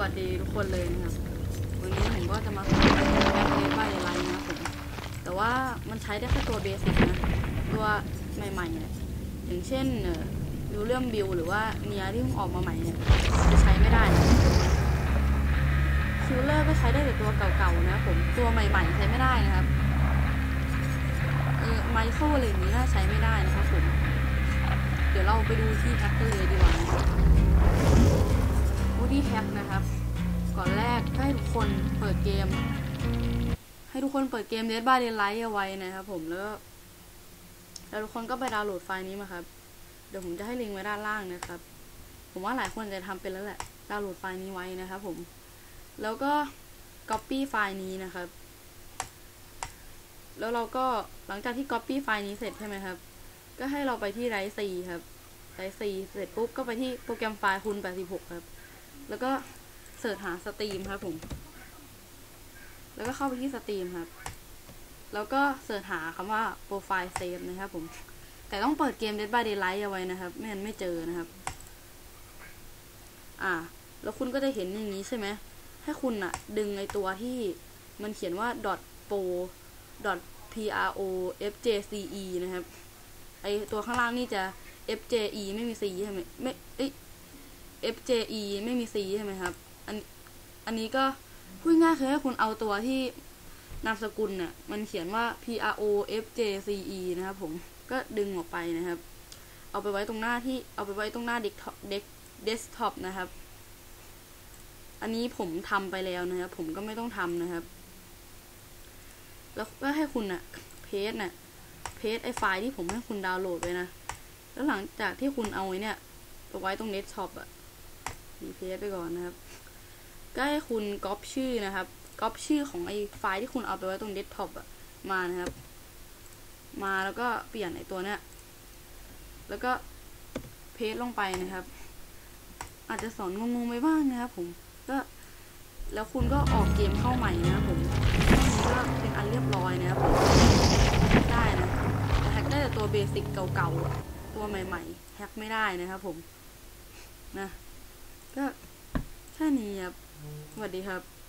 วัสดีทุกคนเลยนะครับวันนี้ผมก็จะมาสอนแอปเลสบายไลน์นะครับผมแต่ว่ามันใช้ได้แค่ตัวเบสิกนะตัวใหม่ๆเนี่ยอย่างเช่นวิวเลียมบิลหรือว่าเนียที่เพิ่งออกมาใหม่เนี่ยจะใช้ไม่ได้นะคิวเลอร์ก็ใช้ได้แต่ตัวเก่าๆนะครับผมตัวใหม่ๆใช้ไม่ได้นะครับเออไมเคิลอะไรอย่างนี้น่าใช้ไม่ได้นะครับผมเดี๋ยวเราไปดูที่แพ็คกันเลย ทุกคนเปิดเกม ให้ทุกคนเปิดเกม Dead by Daylight เอาไว้นะครับผมแล้วแล้วทุกคนก็ไปดาวน์โหลดไฟล์นี้มาครับ เดี๋ยวผมจะให้ลิงก์ไว้ด้านล่างนะครับ ผมว่าหลายคนจะทำเป็นแล้วแหละ ดาวน์โหลดไฟล์นี้ไว้นะครับผม แล้วก็ Copy ไฟล์นี้นะครับ แล้วเราก็หลังจากที่ Copy ไฟล์นี้เสร็จใช่ไหมครับ ก็ให้เราไปที่ไรซีครับไรซีเสร็จปุ๊บก็ไปที่โปรแกรมไฟล์คูณ86 ครับ แล้วก็ สิร์ชหาสตรีมครับผม แล้วก็เข้าไปที่สตรีมครับ แล้วก็เสิร์ชหาคำว่าโปรไฟล์เซฟนะครับผม แต่ต้องเปิดเกม Dead by Daylight เอาไว้นะครับ ไม่งั้นไม่เจอนะครับ อ่า แล้วคุณก็จะเห็นอย่างนี้ใช่ไหมให้คุณอะดึงไอตัวที่มันเขียนว่า .pro .pro fjce นะครับ ไอตัวข้างล่างนี่จะ fje ไม่มี c ใช่ไหมไม่เอ้ย fje ไม่มี c ใช่ไหมครับ อันอันนี้ก็พูดง่ายคือให้คุณเอาตัวที่นามสกุลเนี่ยมันเขียนว่า pro fjce นะครับผมก็ดึงออกไปนะครับ เอาไปไว้ตรงหน้าที่เอาไปไว้ตรงหน้าเด็กเด็กเดสก์ท็อปนะครับ อันนี้ผมทำไปแล้วนะครับ ผมก็ไม่ต้องทำนะครับ แล้วก็ให้คุณอะเพจน่ะเพจไอไฟล์ที่ผมให้คุณดาวน์โหลดไว้นะ แล้วหลังจากที่คุณเอาไว้เนี่ยไปไว้ตรงเดสก์ท็อปอะมีเพจไปก่อนนะครับ ก็ให้คุณก๊อปชื่อนะครับก๊อปชื่อของไอ้ไฟล์ที่คุณเอาไปไว้ตรงเดสก์ท็อปอะมานะครับ มาแล้วก็เปลี่ยนไอตัวเนี้ยแล้วก็เพจลงไปนะครับ อาจจะสอนงงๆไปบ้างนะครับผมก็แล้วคุณก็ออกเกมเข้าใหม่นะผมนี้ก็เป็นอันเรียบร้อยนะครับได้นะแต่แฮกได้แต่ตัวเบสิกเก่าๆอะตัวใหม่ๆแฮกไม่ได้นะครับผมนะก็แค่นี้ครับ สวัสดีครับ